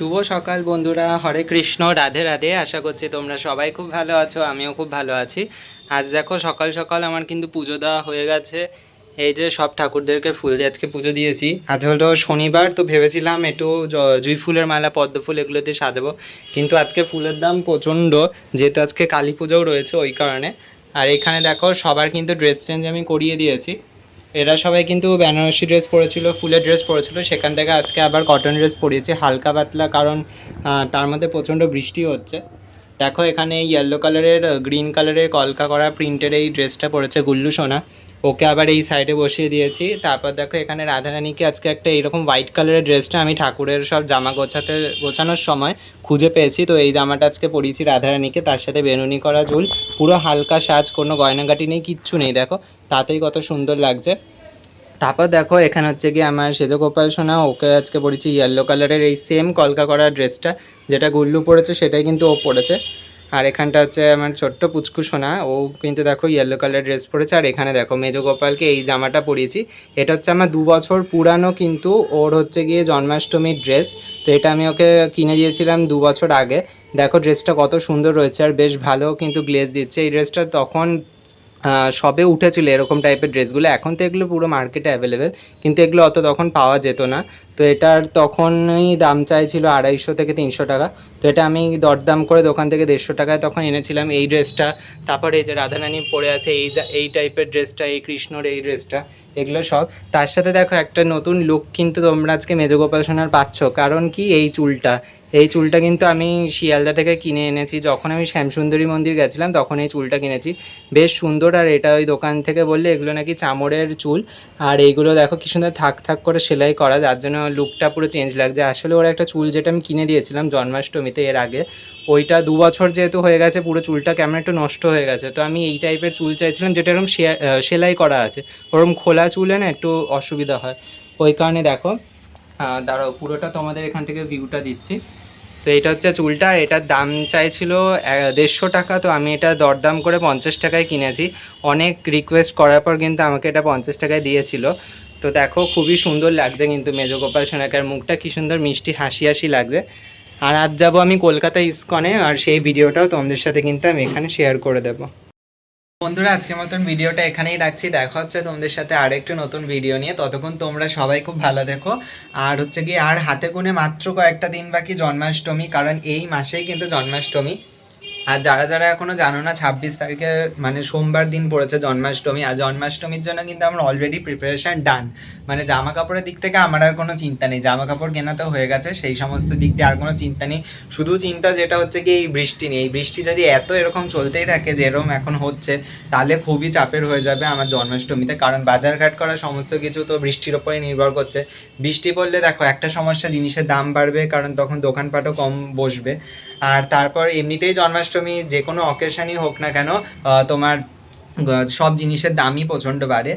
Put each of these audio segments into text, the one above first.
শুভ সকাল বন্ধুরা, হরে কৃষ্ণ, রাধে রাধে। আশা করছি তোমরা সবাই খুব ভালো আছো, আমিও খুব ভালো আছি। আজ দেখো সকাল সকাল আমার কিন্তু পুজো দেওয়া হয়ে গেছে। এই যে সব ঠাকুরদেরকে ফুল দিয়ে আজকে পুজো দিয়েছি। আজ হলো শনিবার, তো ভেবেছিলাম একটু জুঁই ফুলের মালা, পদ্ম ফুল এগুলো দিয়ে সাজাবো। কিন্তু আজকে ফুলের দাম প্রচণ্ড, যেহেতু আজকে কালী পুজোও রয়েছে ওই কারণে। আর এখানে দেখো সবার কিন্তু ড্রেস চেঞ্জ আমি করিয়ে দিয়েছি। এরা সবাই কিন্তু বেনারসি ড্রেস পরেছিল, ফুলের ড্রেস পরেছিল। সেখান থেকে আজকে আবার কটন ড্রেস পরিয়েছি। হালকা পাতলা, কারণ তার মধ্যে প্রচণ্ড বৃষ্টি হচ্ছে। দেখো, এখানে ইয়েলো কালারের গ্রিন কালারের কলকা করা প্রিন্টের এই ড্রেসটা পরেছে গুল্লু সোনা। ওকে আবার এই সাইডে বসিয়ে দিয়েছি। তারপর দেখো, এখানে রাধারানীকে আজকে একটা এইরকম হোয়াইট কালারের ড্রেসটা আমি ঠাকুরের সব জামা গোছাতে, গোছানোর সময় খুঁজে পেয়েছি। তো এই জামাটা আজকে পরিয়েছি রাধারানীকে, তার সাথে বেনুনি করা চুল। পুরো হালকা সাজ, কোনো গয়নাগাটি নেই, কিচ্ছু নেই, দেখো। তাতেই কত সুন্দর লাগছে। তারপর দেখো, এখানে হচ্ছে কি আমার সেজো গোপাল সোনা, ওকে আজকে পরেছি ইয়েলো কালারের এই সেম কলকা করা ড্রেসটা যেটা গুল্লু পরেছে সেটাই কিন্তু ও পরেছে আর এখানটা হচ্ছে আমার ছোট্ট পুচকু সোনা, ও কিন্তু দেখো ইয়েলো কালার ড্রেস পরেছে আর এখানে দেখো, মেজো গোপালকে এই জামাটা পরিয়েছি। এটা হচ্ছে আমার দু বছর পুরানো কিন্তু ওর হচ্ছে গিয়ে জন্মাষ্টমীর ড্রেস তো এটা আমি ওকে কিনে দিয়েছিলাম দু বছর আগে। দেখো ড্রেসটা কত সুন্দর রয়েছে আর বেশ ভালো কিন্তু গ্লেজ দিচ্ছে। এই ড্রেসটা তখন সবে উঠেছিল এরকম টাইপের ড্রেসগুলো এখন তো এগুলো পুরো মার্কেটে অ্যাভেলেবেল কিন্তু এগুলো অত তখন পাওয়া যেত না। তো এটার তখনই দাম চাইছিল আড়াইশো থেকে তিনশো টাকা। তো এটা আমি দরদাম করে দোকান থেকে দেড়শো টাকায় তখন এনেছিলাম এই ড্রেসটা। তারপরে এই যে রাধারানী পরে আছে এই এই টাইপের ড্রেসটা, এই কৃষ্ণর এই ড্রেসটা, এগুলো সব। তার সাথে দেখো একটা নতুন লুক কিন্তু তোমরা আজকে মেজগোপাল সোনার পাচ্ছ। কারণ কি? এই চুলটা। এই চুলটা কিন্তু আমি শিয়ালদা থেকে কিনে এনেছি। যখন আমি শ্যামসুন্দরী মন্দির গেছিলাম, তখন এই চুলটা কিনেছি। বেশ সুন্দর। আর এটা ওই দোকান থেকে বললে এগুলো নাকি চামড়ের চুল। আর এইগুলো দেখো কি সুন্দর থাক থাক করে সেলাই করা, যার জন্য লুকটা পুরো চেঞ্জ লাগছে। আসলে ওর একটা চুল যেটা আমি কিনে দিয়েছিলাম জন্মাষ্টমীতে এর আগে, ওইটা দু বছর যেহেতু হয়ে গেছে, পুরো চুলটা কেমন একটু নষ্ট হয়ে গেছে। তো আমি এই টাইপের চুল চাইছিলাম যেটা এরকম সেলাই করা আছে। ওরকম খোলা চুলে না একটু অসুবিধা হয়। ওই কারণে দেখো দাঁড়াও, পুরোটা তোমাদের এখান থেকে ভিউটা দিচ্ছি। তো এটা হচ্ছে চুলটা এটার দাম চাইছিল দেড়শো টাকা, তো আমি এটা দরদাম করে পঞ্চাশ টাকায় কিনেছি। অনেক রিকোয়েস্ট করার পর কিন্তু আমাকে এটা পঞ্চাশ টাকায় দিয়েছিল। তো দেখো, খুবই সুন্দর লাগছে কিন্তু মেজগোপাল সোনাকার মুখটা। কি সুন্দর মিষ্টি, হাসি হাসি লাগছে। আর আজ যাব আমি কলকাতা ইস্কনে, আর সেই ভিডিওটাও তোমাদের সাথে কিন্তু আমি এখানে শেয়ার করে দেবো। বন্ধুরা, আজকের মতন ভিডিওটা এখানেই রাখছি। দেখা হচ্ছে তোমাদের সাথে আরেকটু নতুন ভিডিও নিয়ে। ততক্ষণ তোমরা সবাই খুব ভালো দেখো আর হচ্ছে কি, আর হাতে গুনে মাত্র কয়েকটা দিন বাকি জন্মাষ্টমী, কারণ এই মাসেই কিন্তু জন্মাষ্টমী। আর যারা যারা এখনও জানো না, ছাব্বিশ তারিখে মানে সোমবার দিন পড়েছে জন্মাষ্টমী। আর জন্মাষ্টমীর জন্য কিন্তু আমার অলরেডি প্রিপারেশন ডান মানে জামা কাপড়ের দিক থেকে আমার আর কোনো চিন্তা নেই। জামা কাপড় কেনা তো হয়ে গেছে, সেই সমস্ত দিক দিয়ে আর কোনো চিন্তা নেই। শুধু চিন্তা যেটা হচ্ছে কি, এই বৃষ্টি নিয়ে এই বৃষ্টি যদি এত এরকম চলতেই থাকে যেরকম এখন হচ্ছে, তাহলে খুবই চাপের হয়ে যাবে আমার জন্মাষ্টমীতে। কারণ বাজারঘাট করা সমস্ত কিছু তো বৃষ্টির ওপরে নির্ভর করছে। বৃষ্টি পড়লে দেখো, একটা সমস্যা, জিনিসের দাম বাড়বে, কারণ তখন দোকানপাটও কম বসবে। আর তারপর এমনিতেই জন্মাষ্টমী যে কোনো অকেশনই হোক না কেন তোমার সব জিনিসের দামই প্রচণ্ড বাড়ে।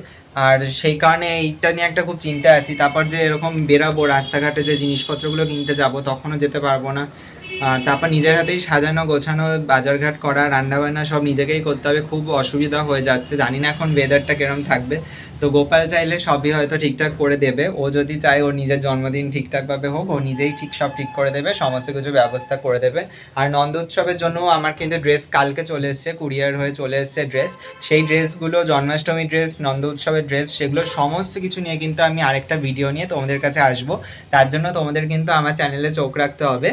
আর সেই কারণে এইটা নিয়ে একটা খুব চিন্তা আছি। তারপর যে এরকম বেরাবো রাস্তাঘাটে যে জিনিসপত্রগুলো কিনতে যাব, তখনও যেতে পারব না। তারপর নিজের হাতেই সাজানো, গোছানো, বাজারঘাট করা, রান্নাবান্না সব নিজেকেই করতে হবে। খুব অসুবিধা হয়ে যাচ্ছে। জানি না এখন ওয়েদারটা কিরম থাকবে। তো গোপাল চাইলে সবই হয়তো ঠিকঠাক করে দেবে। ও যদি চায় ওর নিজের জন্মদিন ঠিকঠাকভাবে হোক, ও নিজেই ঠিক সব ঠিক করে দেবে, সমস্ত কিছু ব্যবস্থা করে দেবে। আর নন্দ উৎসবের জন্য আমার কিন্তু ড্রেস কালকে চলে এসছে, কুরিয়ার হয়ে চলে এসছে ড্রেস সেই ড্রেসগুলো জন্মাষ্টমী ড্রেস নন্দ উৎসবের ড্রেস সেগুলো সমস্ত কিছু নিয়ে কিন্তু আমি আরেকটা ভিডিও নিয়ে তোমাদের কাছে আসব। তার জন্য তোমাদের কিন্তু আমার চ্যানেলে চোখ রাখতে হবে।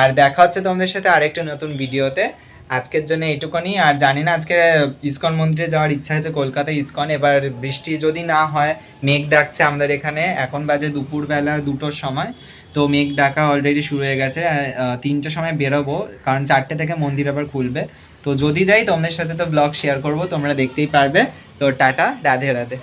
আর দেখা হচ্ছে তোমাদের সাথে আরেকটা নতুন ভিডিওতে আজকের জন্য এইটুকুনি। আর জানি না আজকে ইস্কন মন্দিরে যাওয়ার ইচ্ছা আছে কলকাতা ইস্কন। এবার বৃষ্টি যদি না হয়, মেঘ ডাকছে আমাদের এখানে। এখন বাজে দুপুরবেলা দুটোর সময়। তো মেঘ ডাকা অলরেডি শুরু হয়ে গেছে। তিনটের সময় বেরোবো। কারণ চারটে থেকে মন্দির আবার খুলবে। তো যদি যাই, তোমাদের সাথে তো ব্লগ শেয়ার করব। তোমরা দেখতেই পারবে। তো টাটা, রাধে রাধে।